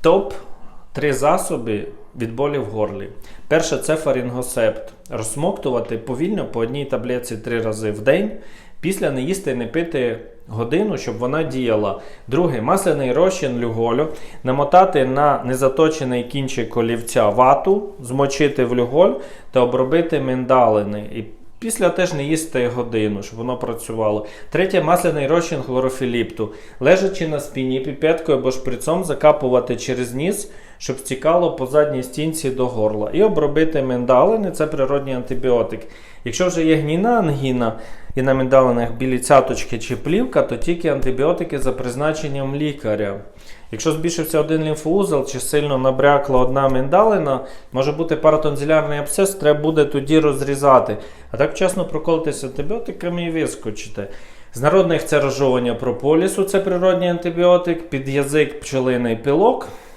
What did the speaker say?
Топ три засоби від болі в горлі. Перше це фарінгосепт. Розсмоктувати повільно по одній таблетці три рази в день. Після не їсти не пити годину, щоб вона діяла. Друге, масляний розчин люголю. Намотати на незаточений кінчик олівця вату, змочити в люголь та обробити миндалини. Після теж не їсти годину, щоб воно працювало. Третє масляний розчин хлорофіліпту. Лежачи на спині, піпеткою або шприцом закапувати через ніс, щоб стікало по задній стінці до горла. І обробити миндалини це природній антибіотик. Якщо вже є гніна ангіна і на миндалинах білі цяточки чи плівка, то тільки антибіотики за призначенням лікаря. Якщо збільшився один лімфоузол чи сильно набрякла одна миндалина, може бути паратонзилярний абсцес, треба буде тоді розрізати. А так вчасно проколотися антибіотиками і вискочити. З народних це розжовування прополісу, це природній антибіотик, під язик пчелиний пилок.